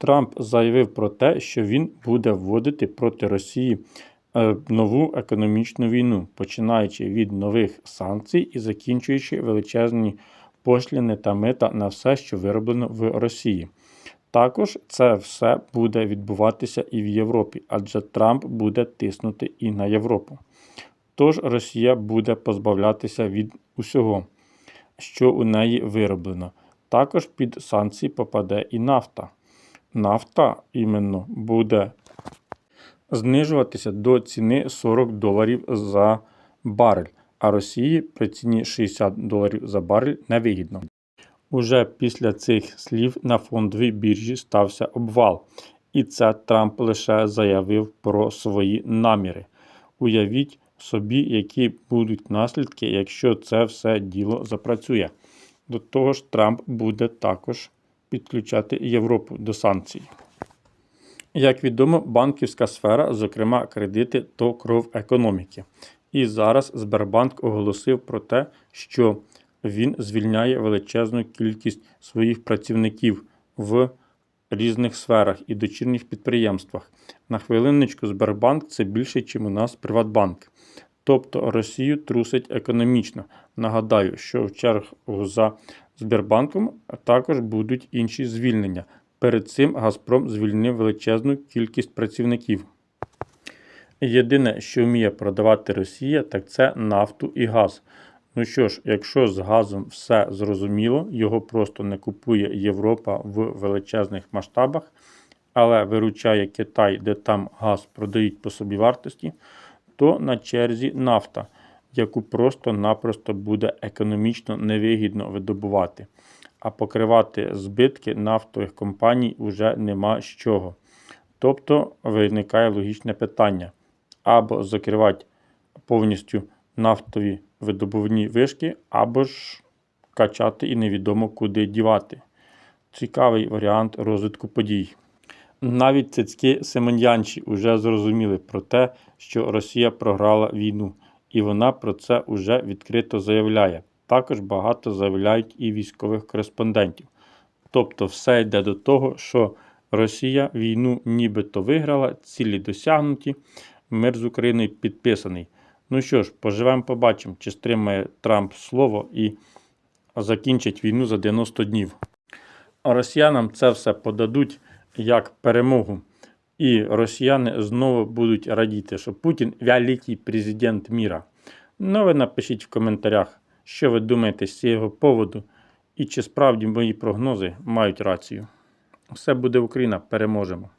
Трамп заявив про те, що він буде вводити проти Росії е, нову економічну війну, починаючи від нових санкцій і закінчуючи величезні пошліни та мита на все, що вироблено в Росії. Також це все буде відбуватися і в Європі, адже Трамп буде тиснути і на Європу. Тож Росія буде позбавлятися від усього, що у неї вироблено. Також під санкції попаде і нафта. Нафта іменно буде знижуватися до ціни 40 доларів за барель, а Росії при ціні 60 доларів за барель невигідно. Уже після цих слів на фондовій біржі стався обвал, і це Трамп лише заявив про свої наміри. Уявіть собі, які будуть наслідки, якщо це все діло запрацює. До того ж, Трамп буде також підключати Європу до санкцій. Як відомо, банківська сфера, зокрема кредити, то кров економіки. І зараз Сбербанк оголосив про те, що він звільняє величезну кількість своїх працівників в різних сферах і дочірніх підприємствах. На хвилиночку Сбербанк це більше, ніж у нас Приватбанк. Тобто Росію трусить економічно. Нагадаю, що в чергу за Сбербанком також будуть інші звільнення. Перед цим Газпром звільнив величезну кількість працівників. Єдине, що вміє продавати Росія, так це нафту і газ. Ну що ж, якщо з газом все зрозуміло, його просто не купує Європа в величезних масштабах, але виручає Китай, де там газ продають по собі вартості, то на черзі нафта, яку просто-напросто буде економічно невигідно видобувати. А покривати збитки нафтових компаній вже нема з чого. Тобто виникає логічне питання: або закривати повністю нафтові видобувні вишки, або ж качати і невідомо куди дівати. Цікавий варіант розвитку подій. Навіть цицьки Семенянчі вже зрозуміли про те, що Росія програла війну, і вона про це уже відкрито заявляє. Також багато заявляють і військових кореспондентів. Тобто, все йде до того, що Росія війну нібито виграла, цілі досягнуті, мир з Україною підписаний. Ну що ж, поживемо, побачимо, чи стримає Трамп слово і закінчить війну за 90 днів. А росіянам це все подадуть як перемогу. І росіяни знову будуть радіти, що Путін великий президент міра. Ну, ви напишіть в коментарях, що ви думаєте з цього поводу, і чи справді мої прогнози мають рацію. Все буде Україна, переможемо!